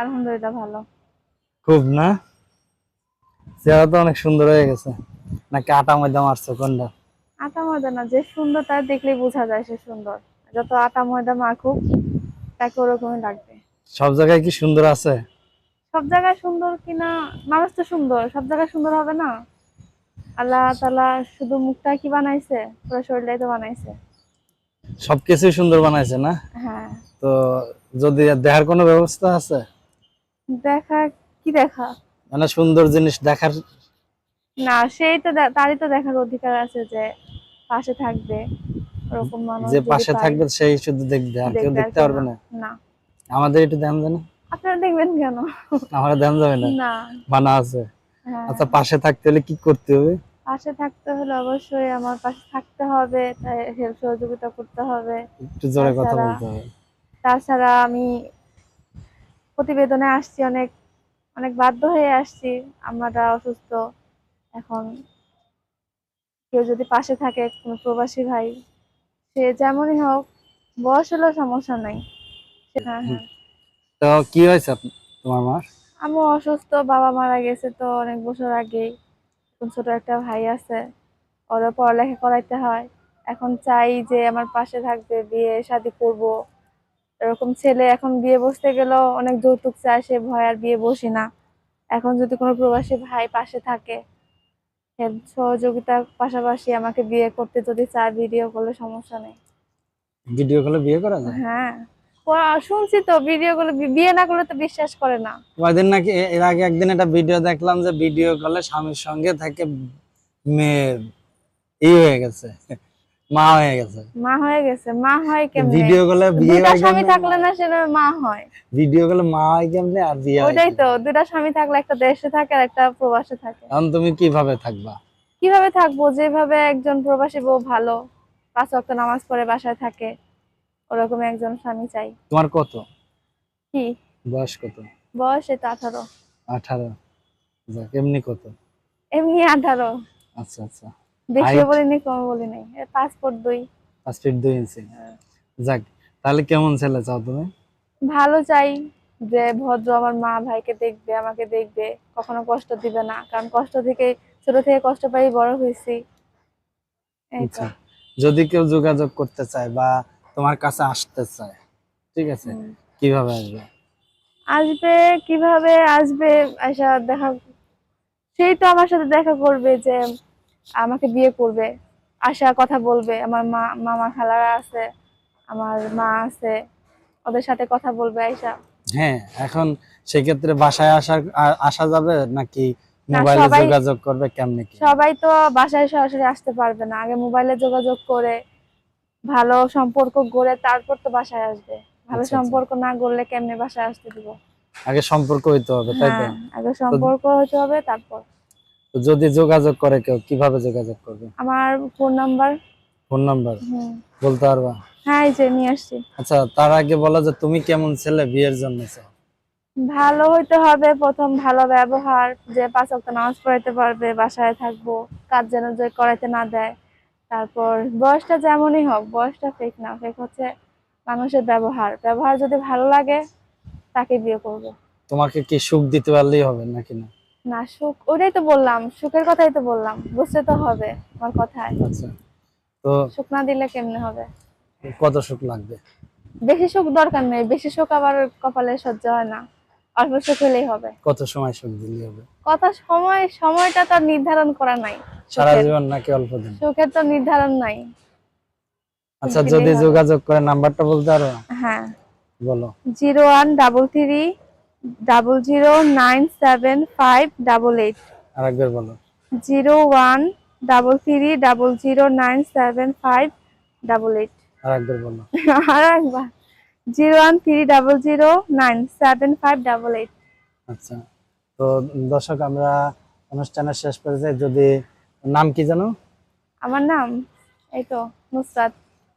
আলহামদুলিল্লাহ ভালো। খুব না? চেহারা তো অনেক সুন্দর হয়ে গেছে। নাকি আটা ময়দা মারছো কোনটা? আটা ময়দা না যে সুন্দর তার দেখলেই বোঝা যায় সে সুন্দর। যত আটা ময়দা মাখুক তাকে ওরকমই লাগবে। সব জায়গায় কি সুন্দর আছে? সব জায়গায় সুন্দর কিনা মানুষ তো সুন্দর সব জায়গায় সুন্দর হবে না? আল্লাহ তালা শুধু মুখটা কি বানাইছে? পুরো শরীরটাই তো বানাইছে। সবকিছুই সুন্দর বানাইছে না? হ্যাঁ। তো যদি দেখার কোনো ব্যবস্থা আছে? দেখা কি দেখা? মানে সুন্দর জিনিস দেখার না সেই তো তারই তো দেখার অধিকার আছে যে পাশে থাকবে ওরকম মানুষ যে পাশে থাকবে সেই শুধু দেখবে আর কেউ দেখতে পারবে না। না। আমাদের একটু ধ্যান দেন। আপনারা দেখবেন কেন? আমার ধ্যান যাবে না? না। বানা আছে। হ্যাঁ। আচ্ছা পাশে থাকতে হলে কি করতে হবে? পাশে থাকতে হলে অবশ্যই আমার পাশে থাকতে হবে তাই হেল্প সহযোগিতা করতে হবে। একটু জোরে কথা বলতে হবে। তাছাড়া আমি প্রতিবেদনে আসছি অনেক অনেক বাধ্য হয়ে আসছি। আমরা অসুস্থ এখন কেউ যদি পাশে থাকে কোনো প্রবাসী ভাই সে যেমনই হোক বয়স হলেও সমস্যা নাই। হ্যাঁ হ্যাঁ। তো কি হয়েছে তোমার মার? আমি অসুস্থ বাবা মারা গেছে তো অনেক বছর আগেই। এখন ছোট একটা ভাই আছে ওরা পড়ালেখা করাইতে হয়। এখন চাই যে আমার পাশে থাকবে বিয়ে শাদি করব। এরকম ছেলে এখন বিয়ে বসতে গেলেও অনেক যৌতুক চায় সে ভয় আর বিয়ে বসি না। এখন যদি কোনো প্রবাসী ভাই পাশে থাকে help সহযোগিতার পাশাপাশি আমাকে বিয়ে করতে যদি চায় ভিডিও করলে সমস্যা নেই। ভিডিও কলে বিয়ে করা যায়? হ্যাঁ। শুনছি তো ভিডিও করলে বি- বিয়ে না করলে তো বিশ্বাস করে না। কয়দিন নাকি এর আগে একদিন একটা ভিডিও দেখলাম যে ভিডিও কলে স্বামীর সঙ্গে থাকে মেয়ে ই হয়ে গেছে। মা হয়ে গেছে। মা হয়ে গেছে। মা হয় কেমনে? ভিডিও কলে বিয়ে হয় স্বামী থাকলে না সে না মা হয়। ভিডিও কলে মা হয় কেমনে আর বিয়ে ওইটাই তো দুইটা স্বামী থাকলে একটা দেশে থাকে আর একটা প্রবাসে থাকে। এখন তুমি কীভাবে থাকবা? কীভাবে থাকব? যেভাবে একজন প্রবাসী বউ ভালো পাঁচ ওয়াক্ত নামাজ পড়ে বাসায় থাকে ওরকম একজন স্বামী চাই। তোমার কত? কি? বয়স কত? বয়স তো আঠারো। আঠারো। এমনি কত? এমনি আঠারো। আচ্ছা আচ্ছা। বেশিও Height? বলিনি কম বলিনি পাসপোর্ট দুই। ফিট দুই ইঞ্চি যাক তাহলে কেমন ছেলে চাও তুমি? ভালো চাই যে ভদ্র আমার মা ভাইকে দেখবে আমাকে দেখবে। কখনো কষ্ট দিবে না কারণ কষ্ট থেকে ছোট থেকে কষ্ট পাই বড় হয়েছি। আচ্ছা। যদি কেউ যোগাযোগ করতে চায় বা তোমার কাছে আসতে চায় ঠিক আছে? কীভাবে আসবে? আসবে কীভাবে আসবে আশা দেখা সেই তো আমার সাথে দেখা করবে যে আমাকে বিয়ে করবে আশা কথা বলবে আমার মা মামা খালারা আছে আমার মা আছে ওদের সাথে কথা বলবে আয়সা হ্যাঁ এখন সেক্ষেত্রে বাসায় আসার আসা যাবে নাকি মোবাইলে সবাই- যোগাযোগ করবে কেমনে কি? সবাই তো বাসায় সরাসরি আসতে পারবে না আগে মোবাইলে যোগাযোগ করে ভালো সম্পর্ক গড়ে তারপর তো বাসায় আসবে। ভালো আচ্ছা, আচ্ছা। সম্পর্ক না গড়লে কেমনে বাসায় আসতে দিব? আগে সম্পর্ক হইতে হবে তাই তো? হ্যাঁ আগে সম্পর্ক হতে হবে তারপর। যদি যোগাযোগ করে কেউ কীভাবে যোগাযোগ করবে? আমার ফোন নাম্বার ফোন নাম্বার বলতে পারবা? হ্যাঁ এই যে নিয়ে আসছি। আচ্ছা তার আগে বলো যে তুমি কেমন ছেলে বিয়ের জন্য চাও? ভালো হইতে হবে প্রথম ভালো ব্যবহার যে পাঁচ ওয়াক্ত নামাজ পড়াইতে পারবে বাসায় থাকব কাজ যেন যে করাইতে না দেয়। তারপর বয়সটা যেমনই হোক বয়সটা ফেক না ফেক হচ্ছে মানুষের ব্যবহার। ব্যবহার যদি ভালো লাগে তাকে বিয়ে করব। তোমাকে কি সুখ দিতে পারলেই হবে নাকি না? না সুখ ওটাই তো বললাম সুখের কথাই তো বললাম বুঝতে তো হবে আমার কথায়। আচ্ছা তো সুখ না দিলে কেমনে হবে? কত সুখ লাগবে? বেশি সুখ দরকার নেই বেশি সুখ আবার কপালে সহ্য হয় না অল্প সুখ হলেই হবে। কত সময় সুখ হবে? কথা সময় সময়টা তো নির্ধারণ করা নাই সারা জীবন নাকি অল্প দিন? সুখের তো নির্ধারণ নাই। আচ্ছা যদি যোগাযোগ করে নাম্বারটা বলতে পারো হ্যাঁ। বলো। Zero one double three double zero nine seven five double eight আরেকবার বলো। Zero one double three double zero nine seven five double eight আরেকবার বলো। আর একবার zero one three double zero nine seven five double eight আচ্ছা তো দর্শক আমরা অনুষ্ঠানের শেষ পর্যায়ে যদি নাম কি জানো? আমার নাম এই তো নুসরাত।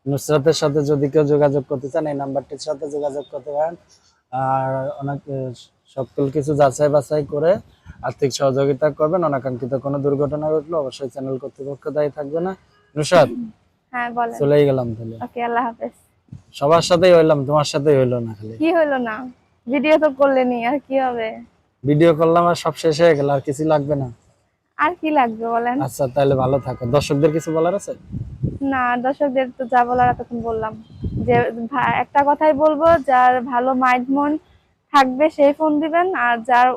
নুসরাতের সাথে যদি কেউ যোগাযোগ করতে চান এই নাম্বারটির সাথে যোগাযোগ করতে পারেন। আর অনেক সকল কিছু যাচাই বাছাই করে আর্থিক সহযোগিতা করবেন। অনাকাঙ্ক্ষিত কোনো দুর্ঘটনা ঘটলো অবশ্যই চ্যানেল কর্তৃপক্ষ দায়ী থাকবে না। নুসাদ হ্যাঁ, চলেই গেলাম তাহলে। সবার সাথেই হইলাম তোমার সাথেই হইল না খালি। কি হইল না? ভিডিও তো করলেনি আর কি হবে? ভিডিও করলাম আর সব শেষ হয়ে গেল আর কিছু লাগবে না। আর কি লাগবে বলেন? আচ্ছা তাহলে ভালো থাকো। দর্শকদের কিছু বলার আছে? না দর্শকদের তো যা বলার এতক্ষণ বললাম। যে একটা কথাই বলব যার ভালো মাইন্ড মন থাকবে সেই ফোন দিবেন আর যার